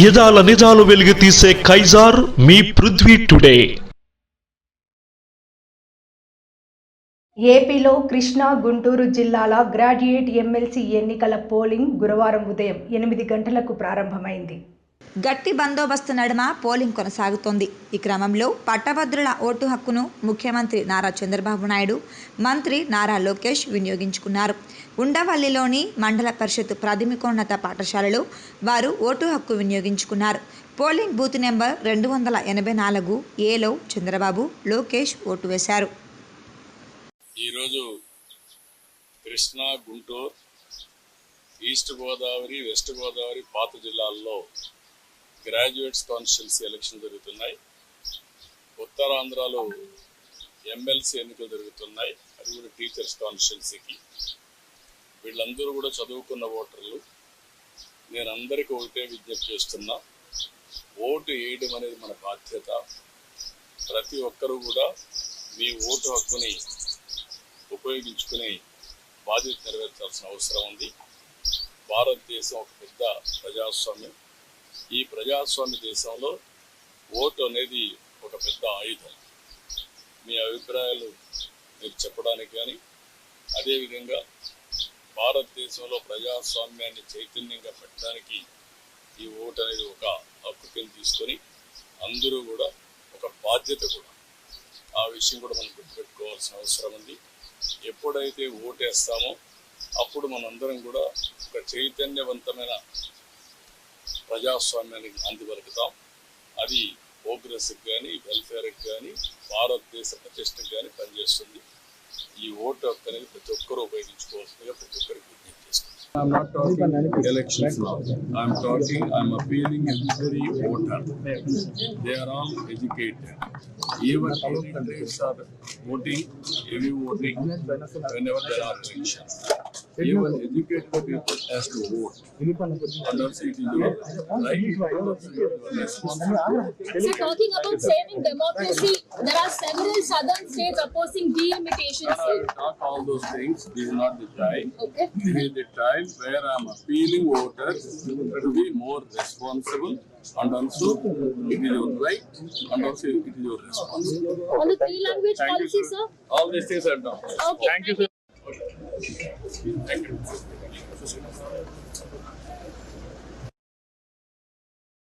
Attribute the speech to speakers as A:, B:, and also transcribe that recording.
A: యదాల నిజాలు వెలుగు తీసే కైజార్ మీ పృథ్వీ టుడే.
B: ఏపీలో కృష్ణా గుంటూరు జిల్లాల గ్రాడ్యుయేట్ ఎమ్మెల్సీ ఎన్నికల పోలింగ్ గురువారం ఉదయం ఎనిమిది గంటలకు ప్రారంభమైంది.
C: గట్టి బందోబస్తు నడుమ పోలింగ్ కొనసాగుతోంది. ఈ క్రమంలో పట్టభద్రుల ఓటు హక్కును ముఖ్యమంత్రి నారా చంద్రబాబు నాయుడు మంత్రి నారా లోకేష్ వినియోగించుకున్నారు. ఉండవల్లిలోని మండల పరిషత్ ప్రాథమికోన్నత పాఠశాలలో వారు ఓటు హక్కు వినియోగించుకున్నారు. పోలింగ్ బూత్ నెంబర్ రెండు వందల ఎనభై నాలుగు ఏలో చంద్రబాబు లోకేష్ ఓటు వేశారు.
D: ఈరోజు కృష్ణా గుంటూరు ఈస్ట్ గోదావరి వెస్ట్ గోదావరి పాత జిల్లాల్లో గ్రాడ్యుయేట్స్ కాన్స్టిట్యున్సీ ఎలక్షన్ జరుగుతున్నాయి. ఉత్తరాంధ్రలో ఎమ్మెల్సీ ఎన్నికలు జరుగుతున్నాయి. అది కూడా టీచర్స్ కాన్స్టిట్యున్సీకి వీళ్ళందరూ కూడా చదువుకున్న ఓటర్లు. నేను అందరికీ ఒకటే విజ్ఞప్తి చేస్తున్నా. ఓటు వేయడం అనేది మన బాధ్యత. ప్రతి ఒక్కరూ కూడా మీ ఓటు హక్కుని ఉపయోగించుకుని బాధ్యత నెరవేర్చాల్సిన అవసరం ఉంది. భారతదేశం ఒక పెద్ద ప్రజాస్వామ్యం. ఈ ప్రజాస్వామ్య దేశంలో ఓటు అనేది ఒక పెద్ద ఆయుధం. మీ అభిప్రాయాలు మీరు చెప్పడానికి కానీ అదేవిధంగా భారతదేశంలో ప్రజాస్వామ్యాన్ని చైతన్యంగా పెట్టడానికి ఈ ఓటు అనేది ఒక హక్కు కింద తీసుకొని అందరూ కూడా ఒక బాధ్యత కూడా. ఆ విషయం కూడా మనం గుర్తుపెట్టుకోవాల్సిన అవసరం ఉంది. ఎప్పుడైతే ఓటేస్తామో అప్పుడు మనందరం కూడా ఒక చైతన్యవంతమైన ప్రజాస్వామ్యానికి నాంది పలుకుతాం అది ప్రోగ్రెస్కి కానీ వెల్ఫేర్కి కానీ భారతదేశ ప్రతిష్టకి కానీ పనిచేస్తుంది ఈ ఓటు హక్కు అనేది ప్రతి ఒక్కరూ ఉపయోగించుకోవాల్సిందిగా ప్రతి ఒక్కరికి విజ్ఞప్తి చేస్తుంది I'm not talking elections now. I'm talking, I'm appealing every voter. They are all educated. Even illiterates are voting, heavy voting whenever there are elections. Even educated people has to vote. And also it is your right, and also your responsibility.
E: So talking about saving democracy, there are several southern states opposing delimitation.
D: I uh, will talk all those things. This is not the time.
E: Okay.
D: This is the time where I am appealing voters to be more responsible and also it is your right and also it is your responsibility.
E: On the three language
D: Thank you,
E: policy,
D: sir.
E: sir.
D: All these things are done.
E: Okay.
D: Thank you, sir. Thank you.